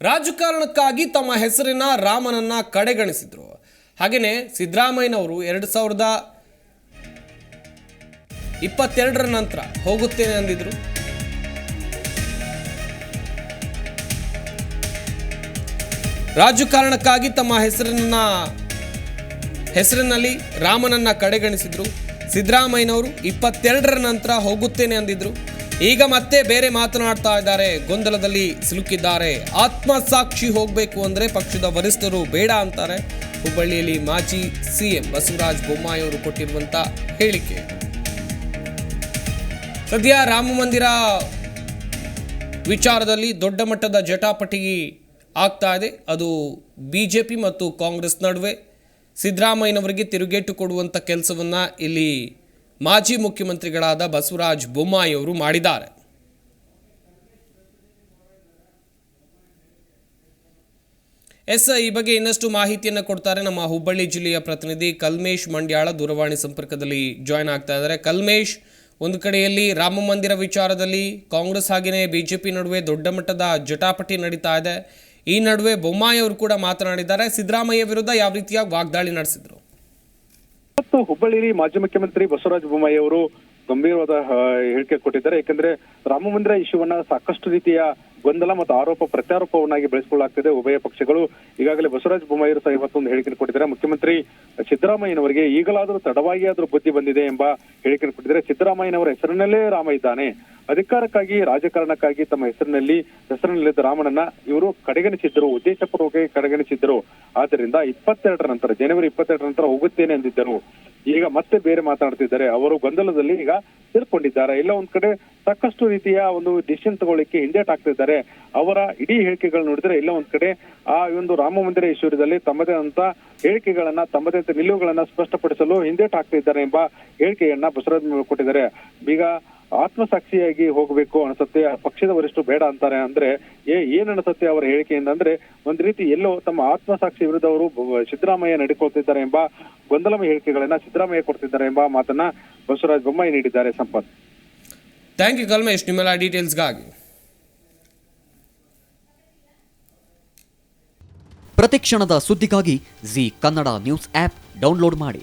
ರಾಜಕಾರಣಕ್ಕಾಗಿ ತಮ್ಮ ಹೆಸರಿನ ರಾಮನನ್ನ ಕಡೆಗಣಿಸಿದರು. ಹಾಗೆಯೇ ಸಿದ್ದರಾಮಯ್ಯನವರು ಎರಡು ಸಾವಿರದ ಇಪ್ಪತ್ತೆರಡರ ನಂತರ ಹೋಗುತ್ತೇನೆ ಅಂದಿದ್ರು. ರಾಜಕಾರಣಕ್ಕಾಗಿ ತಮ್ಮ ಹೆಸರನ್ನ ಹೆಸರಿನಲ್ಲಿ ರಾಮನನ್ನ ಕಡೆಗಣಿಸಿದ್ರು. ಸಿದ್ದರಾಮಯ್ಯನವರು ಇಪ್ಪತ್ತೆರಡರ ನಂತರ ಹೋಗುತ್ತೇನೆ ಅಂದಿದ್ರು. ಈಗ ಮತ್ತೆ ಬೇರೆ ಮಾತನಾಡ್ತಾ ಇದ್ದಾರೆ. ಗೊಂದಲದಲ್ಲಿ ಸಿಲುಕಿದ್ದಾರೆ. ಆತ್ಮಸಾಕ್ಷಿ ಹೋಗಬೇಕು ಅಂದರೆ ಪಕ್ಷದ ವರಿಷ್ಠರು ಬೇಡ ಅಂತಾರೆ. ಹುಬ್ಬಳ್ಳಿಯಲ್ಲಿ ಮಾಜಿ ಸಿಎಂ ಬಸವರಾಜ ಬೊಮ್ಮಾಯಿ ಅವರು ಕೊಟ್ಟಿರುವಂತ ಹೇಳಿಕೆ. ಸದ್ಯ ರಾಮ ಮಂದಿರ ವಿಚಾರದಲ್ಲಿ ದೊಡ್ಡ ಮಟ್ಟದ ಜಟಾಪಟಿ ಆಗ್ತಾ ಇದೆ. ಅದು ಬಿಜೆಪಿ ಮತ್ತು ಕಾಂಗ್ರೆಸ್ ನಡುವೆ ಸಿದ್ದರಾಮಯ್ಯನವರಿಗೆ ತಿರುಗೇಟು ಕೊಡುವಂಥ ಕೆಲಸವನ್ನು ಇಲ್ಲಿ ಮಾಜಿ ಮುಖ್ಯಮಂತ್ರಿಗಳಾದ ಬಸವರಾಜ ಬೊಮ್ಮಾಯಿ ಅವರು ಮಾಡಿದ್ದಾರೆ. ಎಸ್ ಈ ಬಗ್ಗೆ ಇನ್ನಷ್ಟು ಮಾಹಿತಿಯನ್ನು ಕೊಡ್ತಾರೆ. ನಮ್ಮ ಹುಬ್ಬಳ್ಳಿ ಜಿಲ್ಲೆಯ ಪ್ರತಿನಿಧಿ ಕಲ್ಮೇಶ್ ಮಂಡ್ಯಾಳ ದೂರವಾಣಿ ಸಂಪರ್ಕದಲ್ಲಿ ಜಾಯ್ನ್ ಆಗ್ತಾ ಇದ್ದಾರೆ. ಕಲ್ಮೇಶ್, ಒಂದು ಕಡೆಯಲ್ಲಿ ರಾಮ ಮಂದಿರ ವಿಚಾರದಲ್ಲಿ ಕಾಂಗ್ರೆಸ್ ಹಾಗೆಯೇ ಬಿಜೆಪಿ ನಡುವೆ ದೊಡ್ಡ ಮಟ್ಟದ ಜಟಾಪಟಿ ನಡೀತಾ ಇದೆ. ಈ ನಡುವೆ ಬೊಮ್ಮಾಯಿ ಅವರು ಕೂಡ ಮಾತನಾಡಿದ್ದಾರೆ. ಸಿದ್ದರಾಮಯ್ಯ ವಿರುದ್ಧ ಯಾವ ರೀತಿಯಾಗಿ ವಾಗ್ದಾಳಿ ನಡೆಸಿದ್ರು? ಇವತ್ತು ಹುಬ್ಬಳ್ಳಿಯಲ್ಲಿ ಮಾಜಿ ಮುಖ್ಯಮಂತ್ರಿ ಬಸವರಾಜ ಬೊಮ್ಮಾಯಿ ಅವರು ಗಂಭೀರವಾದ ಹೇಳಿಕೆ ಕೊಟ್ಟಿದ್ದಾರೆ. ಯಾಕಂದ್ರೆ ರಾಮ ಮಂದಿರ ಇಶ್ಯೂವನ್ನ ಸಾಕಷ್ಟು ರೀತಿಯ ಗೊಂದಲ ಮತ್ತು ಆರೋಪ, ಪ್ರತ್ಯಾರೋಪವನ್ನಾಗಿ ಬೆಳೆಸಿಕೊಳ್ಳಲಾಗ್ತಿದೆ ಉಭಯ ಪಕ್ಷಗಳು. ಈಗಾಗಲೇ ಬಸವರಾಜ ಬೊಮ್ಮಾಯಿ ಅವರು ಸಹ ಇವತ್ತೊಂದು ಹೇಳಿಕೆ ಕೊಟ್ಟಿದ್ದಾರೆ. ಮುಖ್ಯಮಂತ್ರಿ ಸಿದ್ದರಾಮಯ್ಯನವರಿಗೆ ಈಗಲಾದರೂ ತಡವಾಗಿ ಆದರೂ ಬುದ್ಧಿ ಬಂದಿದೆ ಎಂಬ ಹೇಳಿಕೆ ಕೊಟ್ಟಿದ್ದಾರೆ. ಸಿದ್ದರಾಮಯ್ಯನವರ ಹೆಸರಿನಲ್ಲೇ ರಾಮ ಇದ್ದಾನೆ. ಅಧಿಕಾರಕ್ಕಾಗಿ, ರಾಜಕಾರಣಕ್ಕಾಗಿ ತಮ್ಮ ಹೆಸರಿನಲ್ಲಿ ಹೆಸರಿನಲ್ಲಿದ್ದ ರಾಮಣ್ಣನ ಇವರು ಕಡೆಗಣಿಸಿದ್ದರು, ಉದ್ದೇಶಪೂರ್ವಕವಾಗಿ ಕಡೆಗಣಿಸಿದ್ದರು. ಆದ್ದರಿಂದ ಇಪ್ಪತ್ತೆರಡರ ನಂತರ, ಜನವರಿ ಇಪ್ಪತ್ತೆರಡರ ನಂತರ ಹೋಗುತ್ತೇನೆ ಎಂದಿದ್ದರು ಈಗ ಮತ್ತೆ ಬೇರೆ ಮಾತನಾಡ್ತಿದ್ದಾರೆ. ಅವರು ಗೊಂದಲದಲ್ಲಿ ಈಗ ಸೇರ್ಕೊಂಡಿದ್ದಾರೆ. ಎಲ್ಲ ಒಂದ್ ಕಡೆ ಸಾಕಷ್ಟು ರೀತಿಯ ಒಂದು ಡಿಸಿಷನ್ ತಗೊಳ್ಳಿಕ್ಕೆ ಹಿಂದೇಟ್ ಆಗ್ತಿದ್ದಾರೆ. ಅವರ ಇಡೀ ಹೇಳಿಕೆಗಳು ನೋಡಿದ್ರೆ ಎಲ್ಲ ಒಂದ್ ಕಡೆ ಆ ಒಂದು ರಾಮ ಮಂದಿರ ಈಶ್ವರ್ಯದಲ್ಲಿ ತಮ್ಮದೇ ಅಂತ ಹೇಳಿಕೆಗಳನ್ನ, ತಮ್ಮದೇ ಅಂತ ನಿಲುವುಗಳನ್ನ ಸ್ಪಷ್ಟಪಡಿಸಲು ಹಿಂದೇಟ್ ಆಗ್ತಿದ್ದಾರೆ ಎಂಬ ಹೇಳಿಕೆಯನ್ನ ಬಸವರಾಜ್ ಕೊಟ್ಟಿದ್ದಾರೆ. ಈಗ ಆತ್ಮಸಾಕ್ಷಿಯಾಗಿ ಹೋಗಬೇಕು ಅನ್ಸುತ್ತೆ ಆ ಪಕ್ಷದ ವರಿಷ್ಠರು ಬೇಡ ಅಂತಾರೆ ಅಂದ್ರೆ ಏ ಏನ್ ಅನ್ಸುತ್ತೆ ಅವರ ಹೇಳಿಕೆಯಿಂದ ಅಂದ್ರೆ ಒಂದ್ ರೀತಿ ಎಲ್ಲೋ ತಮ್ಮ ಆತ್ಮಸಾಕ್ಷಿ ವಿರುದ್ಧ ಅವರು ಬ- ಸಿದ್ದರಾಮಯ್ಯ ನಡೆಕೊಳ್ತಿದ್ದಾರೆ ಎಂಬ ಗೊಂದಲಮಯ ಹೇಳಿಕೆಗಳನ್ನ ಸಿದ್ದರಾಮಯ್ಯ ಕೊಡ್ತಿದ್ದಾರೆ ಎಂಬ ಮಾತನ್ನ ಬಸವರಾಜ ಬೊಮ್ಮಾಯಿ ನೀಡಿದ್ದಾರೆ ಸಂಪತ್. ಥ್ಯಾಂಕ್ ಯು ಕಲ್ಮೇಶ್ ನಿಮ್ಮೆಲ್ಲ ಡೀಟೇಲ್ಸ್ಗಾಗಿ ಪ್ರತಿಕ್ಷಣದ ಸುದ್ದಿಗಾಗಿ Zee Kannada news app download ಮಾಡಿ.